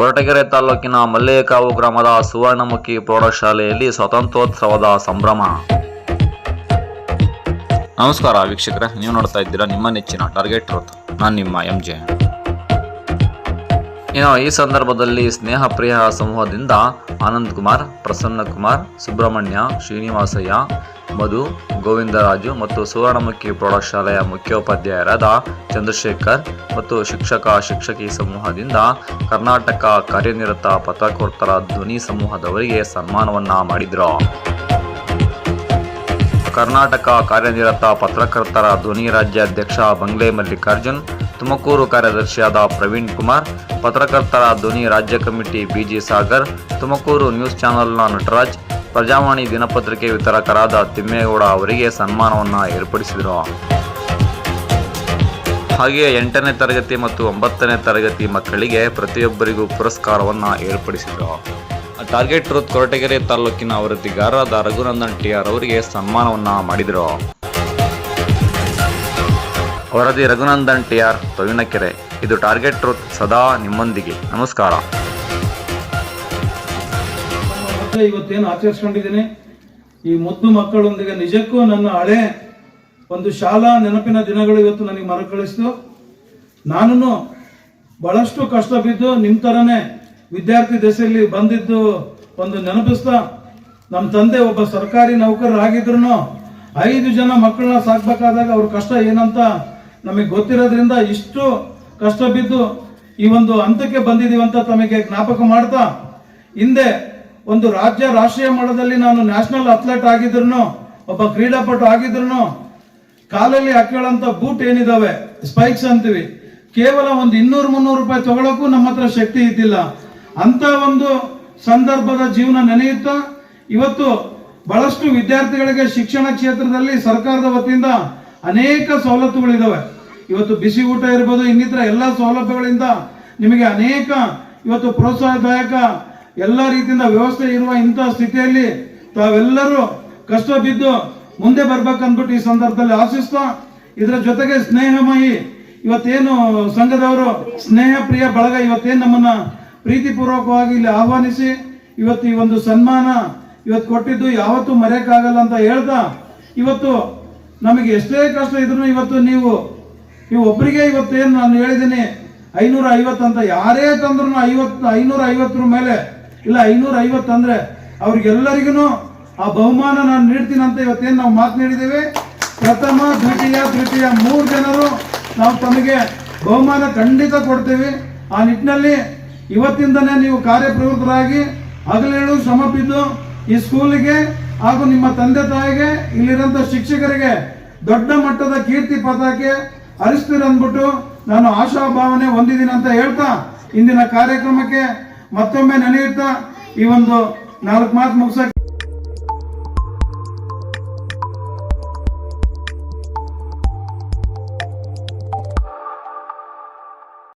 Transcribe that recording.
ಕೊರಟಗೆರೆ ತಾಲೂಕಿನ ಮಲ್ಲೇಕಾವು ಗ್ರಾಮದ ಸುವರ್ಣಮುಖಿ ಪ್ರೌಢಶಾಲೆಯಲ್ಲಿ ಸ್ವಾತಂತ್ರ್ಯೋತ್ಸವದ ಸಂಭ್ರಮ. ನಮಸ್ಕಾರ ವೀಕ್ಷಕರೇ, ನೀವು ನೋಡ್ತಾ ಇದ್ದೀರಾ ನಿಮ್ಮ ನೆಚ್ಚಿನ ಟಾರ್ಗೆಟ್ ರೋತ್ ನಾನು ನಿಮ್ಮ ಎಂ ಜೆ ಇನ್ನು ಈ ಸಂದರ್ಭದಲ್ಲಿ ಸ್ನೇಹ ಪ್ರಿಯ ಸಮೂಹದಿಂದ ಆನಂದ್ ಕುಮಾರ್, ಪ್ರಸನ್ನ ಕುಮಾರ್, ಸುಬ್ರಹ್ಮಣ್ಯ, ಶ್ರೀನಿವಾಸಯ್ಯ, ಮಧು, ಗೋವಿಂದರಾಜು ಮತ್ತು ಸುವರ್ಣಮುಖಿ ಪ್ರೌಢಶಾಲೆಯ ಮುಖ್ಯೋಪಾಧ್ಯಾಯರಾದ ಚಂದ್ರಶೇಖರ್ ಮತ್ತು ಶಿಕ್ಷಕ, ಶಿಕ್ಷಕಿ ಸಮೂಹದಿಂದ ಕರ್ನಾಟಕ ಕಾರ್ಯನಿರತ ಪತ್ರಕರ್ತರ ಧ್ವನಿ ಸಮೂಹದವರಿಗೆ ಸನ್ಮಾನವನ್ನ ಮಾಡಿದರು. ಕರ್ನಾಟಕ ಕಾರ್ಯನಿರತ ಪತ್ರಕರ್ತರ ಧ್ವನಿ ರಾಜ್ಯಾಧ್ಯಕ್ಷ ಬಂಗ್ಲೆ ಮಲ್ಲಿಕಾರ್ಜುನ್ ತುಮಕೂರು ಕಾರ್ಯದರ್ಶಿಯಾದ ಪ್ರವೀಣ್ ಕುಮಾರ್, ಪತ್ರಕರ್ತರ ಧ್ವನಿ ರಾಜ್ಯ committee B G Sagar, Tumakuru news ಚಾನೆಲ್ನ ನಟರಾಜ್, ಪ್ರಜಾವಾಣಿ ದಿನಪತ್ರಿಕೆ ವಿತರಕರಾದ ತಿಮ್ಮೇಗೌಡ ಅವರಿಗೆ ಸನ್ಮಾನವನ್ನು ಏರ್ಪಡಿಸಿದರು. ಹಾಗೆಯೇ ಎಂಟನೇ ತರಗತಿ ಮತ್ತು ಒಂಬತ್ತನೇ ತರಗತಿ ಮಕ್ಕಳಿಗೆ ಪ್ರತಿಯೊಬ್ಬರಿಗೂ ಪುರಸ್ಕಾರವನ್ನು ಏರ್ಪಡಿಸಿದರು. ಟಾರ್ಗೆಟ್ ಟ್ರೂತ್ ಕೊರಟಗೆರೆ ತಾಲೂಕಿನ ವರದಿಗಾರರಾದ ರಘುನಂದನ್ ಟಿ. ಆರ್. ಅವರಿಗೆ ಸನ್ಮಾನವನ್ನು ಮಾಡಿದರು. ವರದಿ ರಘುನಂದನ್ ಟಿ ಆರ್ ತೊವಿನಕೆರೆ ಇದು ಟಾರ್ಗೆಟ್ ಟ್ರೂತ್ ಸದಾ ನಿಮ್ಮೊಂದಿಗೆ. ನಮಸ್ಕಾರ. ಇವತ್ತೇನು ಆಚರಿಸ್ಕೊಂಡಿದ್ದೀನಿ? ಈ ಮುದ್ದು ಮಕ್ಕಳೊಂದಿಗೆ ನಿಜಕ್ಕೂ ನನ್ನ ಹಳೆ ಒಂದು ಶಾಲಾ ನೆನಪಿನ ದಿನಗಳು ಇವತ್ತು ನನಗೆ ಮರುಕಳಿಸ್ತು ನಾನು ಬಹಳಷ್ಟು ಕಷ್ಟ ಬಿದ್ದು ನಿಮ್ಮ ಥರನೇ ವಿದ್ಯಾರ್ಥಿ ದೆಸೆಯಲ್ಲಿ ಬಂದಿದ್ದು ಒಂದು ನೆನಪಿಸ್ತಾ. ನಮ್ಮ ತಂದೆ ಒಬ್ಬ ಸರ್ಕಾರಿ ನೌಕರರಾಗಿದ್ರು ಐದು ಜನ ಮಕ್ಕಳನ್ನ ಸಾಕ್ಬೇಕಾದಾಗ ಅವ್ರ ಕಷ್ಟ ಏನಂತ ನಮಗೆ ಗೊತ್ತಿರೋದ್ರಿಂದ ಇಷ್ಟು ಕಷ್ಟ ಬಿದ್ದು ಈ ಒಂದು ಹಂತಕ್ಕೆ ಬಂದಿದ್ದೀವಿ ಅಂತ ತಮಗೆ ಜ್ಞಾಪಕ ಮಾಡ್ತಾ, ಹಿಂದೆ ಒಂದು ರಾಜ್ಯ ರಾಷ್ಟ್ರೀಯ ಮಟ್ಟದಲ್ಲಿ ನಾನು ನ್ಯಾಷನಲ್ ಅಥ್ಲೆಟ್ ಆಗಿದ್ರು ಒಬ್ಬ ಕ್ರೀಡಾಪಟು ಆಗಿದ್ರು ಕಾಲಲ್ಲಿ ಹಾಕೊಳ್ಳೋಂಥ ಬೂಟ್ ಏನಿದಾವೆ? ಸ್ಪೈಕ್ಸ್ ಅಂತೀವಿ. ಕೇವಲ ಒಂದು ಇನ್ನೂರು ಮುನ್ನೂರು ರೂಪಾಯಿ ತಗೊಳ್ಳೋಕ್ಕೂ ನಮ್ಮ ಹತ್ರ ಶಕ್ತಿ ಇದ್ದಿಲ್ಲ. ಅಂತ ಒಂದು ಸಂದರ್ಭದ ಜೀವನ ನೆನೆಯುತ್ತಾ, ಇವತ್ತು ಬಹಳಷ್ಟು ವಿದ್ಯಾರ್ಥಿಗಳಿಗೆ ಶಿಕ್ಷಣ ಕ್ಷೇತ್ರದಲ್ಲಿ ಸರ್ಕಾರದ ವತಿಯಿಂದ ಅನೇಕ ಸವಲತ್ತುಗಳಿದ್ದಾವೆ ಇವತ್ತು ಬಿಸಿ ಊಟ ಇರ್ಬೋದು, ಇನ್ನಿತರ ಎಲ್ಲ ಸೌಲಭ್ಯಗಳಿಂದ ನಿಮಗೆ ಅನೇಕ ಇವತ್ತು ಪ್ರೋತ್ಸಾಹದಾಯಕ ಎಲ್ಲ ರೀತಿಯಿಂದ ವ್ಯವಸ್ಥೆ ಇರುವ ಇಂಥ ಸ್ಥಿತಿಯಲ್ಲಿ ತಾವೆಲ್ಲರೂ ಕಷ್ಟ ಬಿದ್ದು ಮುಂದೆ ಬರ್ಬೇಕಂದ್ಬಿಟ್ಟು ಈ ಸಂದರ್ಭದಲ್ಲಿ ಆಶಿಸ್ತಾ, ಇದರ ಜೊತೆಗೆ ಸ್ನೇಹಮಯಿ, ಇವತ್ತೇನು ಸಂಘದವರು ಸ್ನೇಹ ಪ್ರಿಯ ಬಳಗ ಇವತ್ತೇನು ನಮ್ಮನ್ನ ಪ್ರೀತಿಪೂರ್ವಕವಾಗಿ ಇಲ್ಲಿ ಆಹ್ವಾನಿಸಿ, ಇವತ್ತು ಈ ಒಂದು ಸನ್ಮಾನ ಇವತ್ತು ಕೊಟ್ಟಿದ್ದು ಯಾವತ್ತೂ ಮರೆಯಕ್ಕಾಗಲ್ಲ ಅಂತ ಹೇಳ್ತಾ, ಇವತ್ತು ನಮಗೆ ಎಷ್ಟೇ ಕಷ್ಟ ಇದ್ರು ಇವತ್ತು ನೀವು ನೀವು ಒಬ್ಬರಿಗೆ ಏನು ನಾನು ಹೇಳಿದ್ದೀನಿ ಐನೂರ ಐವತ್ತು ಅಂತ ಯಾರೇ ತಂದ್ರು ಐವತ್ತು ಐನೂರ ಐವತ್ತರ ಮೇಲೆ, ಇಲ್ಲ ಐನೂರ ಐವತ್ತು ಅಂದ್ರೆ ಅವ್ರಿಗೆಲ್ಲರಿಗೂ ಆ ಬಹುಮಾನ ನಾನು ನೀಡ್ತೀನಿ ಅಂತ ಇವತ್ತೇನು ನಾವು ಮಾತನಾಡಿದ್ದೇವೆ ಪ್ರಥಮ, ದ್ವಿತೀಯ, ತೃತೀಯ ಮೂರು ಜನರು ನಾವು ತಮಗೆ ಬಹುಮಾನ ಖಂಡಿತ ಕೊಡ್ತೇವೆ. ಆ ನಿಟ್ಟಿನಲ್ಲಿ ಇವತ್ತಿಂದನೇ ನೀವು ಕಾರ್ಯಪ್ರವೃತ್ತರಾಗಿ ಹಗಲೇಳು ಶ್ರಮ ಈ ಸ್ಕೂಲಿಗೆ ಹಾಗೂ ನಿಮ್ಮ ತಂದೆ ತಾಯಿಗೆ ಇಲ್ಲಿರೋಂಥ ಶಿಕ್ಷಕರಿಗೆ ದೊಡ್ಡ ಮಟ್ಟದ ಕೀರ್ತಿ ಪತಾಕೆ ಹರಿಸ್ತೀರ ಅಂದ್ಬಿಟ್ಟು ನಾನು ಆಶಾಭಾವನೆ ಹೊಂದಿದ್ದೀನಿ ಅಂತ ಹೇಳ್ತಾ ಇಂದಿನ ಕಾರ್ಯಕ್ರಮಕ್ಕೆ ಮತ್ತೊಮ್ಮೆ ನೆನೆಯುತ್ತಾ ಈ ಒಂದು ನಾಲ್ಕು ಮಾತು ಮುಗಿಸಕ್ಕೆ